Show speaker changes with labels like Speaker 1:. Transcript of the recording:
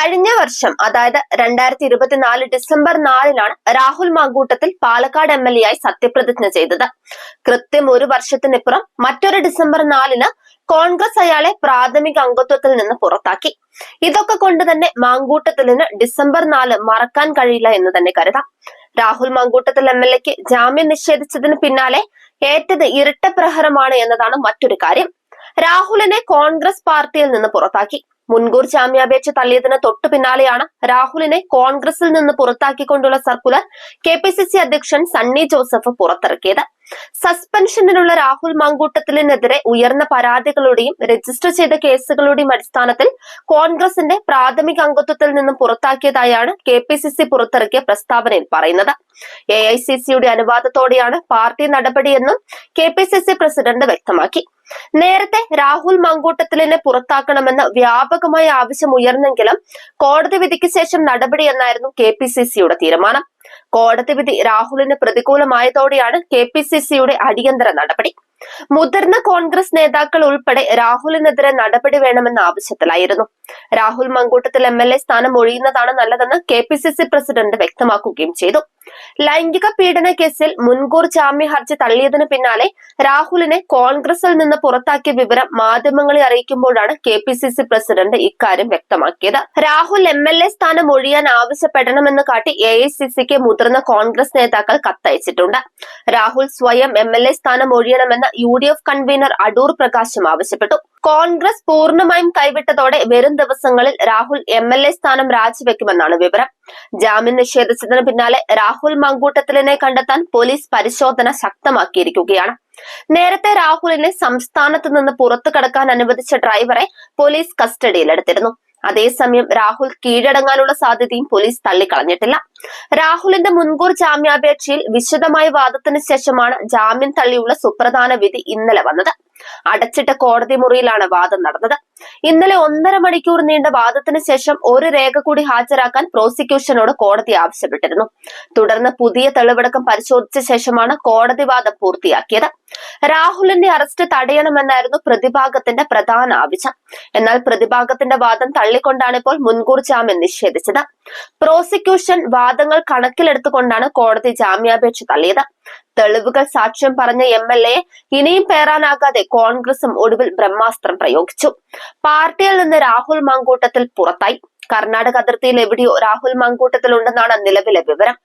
Speaker 1: കഴിഞ്ഞ വർഷം അതായത് രണ്ടായിരത്തി ഇരുപത്തിനാല് ഡിസംബർ നാലിനാണ് Rahul Mamkootathil Palakkad M L A ആയി സത്യപ്രതിജ്ഞ ചെയ്തത്. കൃത്യം ഒരു വർഷത്തിനിപ്പുറം മറ്റൊരു ഡിസംബർ നാലിന് കോൺഗ്രസ് അയാളെ പ്രാഥമിക അംഗത്വത്തിൽ നിന്ന് പുറത്താക്കി. ഇതൊക്കെ കൊണ്ട് തന്നെ മാങ്കൂട്ടത്തിലിന് ഡിസംബർ നാല് മറക്കാൻ കഴിയില്ല എന്ന് തന്നെ കരുതാം. രാഹുൽ മാങ്കൂട്ടത്തിൽ എം എൽ എക്ക് ജാമ്യം നിഷേധിച്ചതിന് പിന്നാലെ ഏറ്റത് ഇരട്ടപ്രഹരമാണ് എന്നതാണ് മറ്റൊരു കാര്യം. രാഹുലിനെ കോൺഗ്രസ് പാർട്ടിയിൽ നിന്ന് പുറത്താക്കി. മുൻകൂർ ജാമ്യാപേക്ഷ തള്ളിയതിന് തൊട്ടു പിന്നാലെയാണ് രാഹുലിനെ കോൺഗ്രസിൽ നിന്ന് പുറത്താക്കിക്കൊണ്ടുള്ള സർക്കുലർ കെ അധ്യക്ഷൻ സണ്ണി ജോസഫ് പുറത്തിറക്കിയത്. സസ്പെൻഷനിലുള്ള രാഹുൽ മാങ്കൂട്ടത്തിലിനെതിരെ ഉയർന്ന പരാതികളുടെയും രജിസ്റ്റർ ചെയ്ത കേസുകളുടെയും അടിസ്ഥാനത്തിൽ കോൺഗ്രസിന്റെ പ്രാഥമിക അംഗത്വത്തിൽ നിന്നും പുറത്താക്കിയതായാണ് കെ പി സി സി പുറത്തിറക്കിയ പ്രസ്താവനയിൽ പറയുന്നത്. എ ഐ സി സിയുടെ അനുവാദത്തോടെയാണ് പാർട്ടി നടപടിയെന്നും K P C C president വ്യക്തമാക്കി. നേരത്തെ രാഹുൽ മങ്കൂട്ടത്തിലിനെ പുറത്താക്കണമെന്ന് വ്യാപകമായ ആവശ്യം ഉയർന്നെങ്കിലും കോടതി വിധിക്ക് ശേഷം നടപടി എന്നായിരുന്നു കെ പി സി സിയുടെ തീരുമാനം. കോടതി വിധി രാഹുലിന് പ്രതികൂലമായതോടെയാണ് കെ പി സി സിയുടെ അടിയന്തര നടപടി. മുതിർന്ന കോൺഗ്രസ് നേതാക്കൾ ഉൾപ്പെടെ രാഹുലിനെതിരെ നടപടി വേണമെന്ന ആവശ്യത്തിലായിരുന്നു. Rahul Mamkootathil M L A സ്ഥാനം ഒഴിയുന്നതാണ് നല്ലതെന്ന് K P C C president വ്യക്തമാക്കുകയും ചെയ്തു. ലൈംഗിക പീഡന കേസിൽ മുൻകൂർ ജാമ്യ ഹർജി തള്ളിയതിനു പിന്നാലെ രാഹുലിനെ കോൺഗ്രസിൽ നിന്ന് പുറത്താക്കിയ വിവരം മാധ്യമങ്ങളെ അറിയിക്കുമ്പോഴാണ് K P C C president ഇക്കാര്യം വ്യക്തമാക്കിയത്. രാഹുൽ എം എൽ എ സ്ഥാനം ഒഴിയാൻ ആവശ്യപ്പെടണമെന്ന് കാട്ടി എ ഐ സി സിക്ക് മുതിർന്ന കോൺഗ്രസ് നേതാക്കൾ കത്തയച്ചിട്ടുണ്ട്. രാഹുൽ സ്വയം എം എൽ എ സ്ഥാനം ഒഴിയണമെന്ന് U D F convener Adoor പ്രകാശും ആവശ്യപ്പെട്ടു. കോൺഗ്രസ് പൂർണമായും കൈവിട്ടതോടെ വരും ദിവസങ്ങളിൽ രാഹുൽ എം എൽ എ സ്ഥാനം രാജിവെക്കുമെന്നാണ് വിവരം. ജാമ്യം നിഷേധിച്ചതിന് പിന്നാലെ രാഹുൽ മങ്കൂട്ടത്തിലിനെ കണ്ടെത്താൻ പോലീസ് പരിശോധന ശക്തമാക്കിയിരിക്കുകയാണ്. നേരത്തെ രാഹുലിനെ സംസ്ഥാനത്ത് നിന്ന് പുറത്തു കടക്കാൻ അനുവദിച്ച ഡ്രൈവറെ പോലീസ് കസ്റ്റഡിയിലെടുത്തിരുന്നു. അതേസമയം രാഹുൽ കീഴടങ്ങാനുള്ള സാധ്യതയും പോലീസ് തള്ളിക്കളഞ്ഞിട്ടില്ല. രാഹുലിന്റെ മുൻകൂർ ജാമ്യാപേക്ഷയിൽ വിശദമായ വാദത്തിന് ശേഷമാണ് ജാമ്യം തള്ളിയുള്ള സുപ്രധാന വിധി ഇന്നലെ വന്നത്. അടച്ചിട്ട കോടതി മുറിയിലാണ് വാദം നടന്നത്. ഇന്നലെ ഒന്നര മണിക്കൂർ നീണ്ട വാദത്തിന് ശേഷം ഒരു രേഖ കൂടി ഹാജരാക്കാൻ പ്രോസിക്യൂഷനോട് കോടതി ആവശ്യപ്പെട്ടിരുന്നു. തുടർന്ന് പുതിയ തെളിവടക്കം പരിശോധിച്ച ശേഷമാണ് കോടതി വാദം പൂർത്തിയാക്കിയത്. രാഹുലിന്റെ അറസ്റ്റ് തടയണമെന്നായിരുന്നു പ്രതിഭാഗത്തിന്റെ പ്രധാന ആവശ്യം. എന്നാൽ പ്രതിഭാഗത്തിന്റെ വാദം തള്ളിക്കൊണ്ടാണ് ഇപ്പോൾ മുൻകൂർ ജാമ്യം നിഷേധിച്ചത്. പ്രോസിക്യൂഷൻ വാദങ്ങൾ കണക്കിലെടുത്തുകൊണ്ടാണ് കോടതി ജാമ്യാപേക്ഷ തള്ളിയത്. തെളിവുകൾ സാക്ഷ്യം പറഞ്ഞ എം എൽ എ ഇനിയും പേരാനാകാതെ കോൺഗ്രസും ഒടുവിൽ ബ്രഹ്മാസ്ത്രം പ്രയോഗിച്ചു. പാർട്ടിയിൽ നിന്ന് രാഹുൽ മങ്കൂട്ടത്തിൽ പുറത്തായി. കർണാടക അതിർത്തിയിൽ എവിടെയോ രാഹുൽ മങ്കൂട്ടത്തിൽ ഉണ്ടെന്നാണ് നിലവിലെ വിവരം.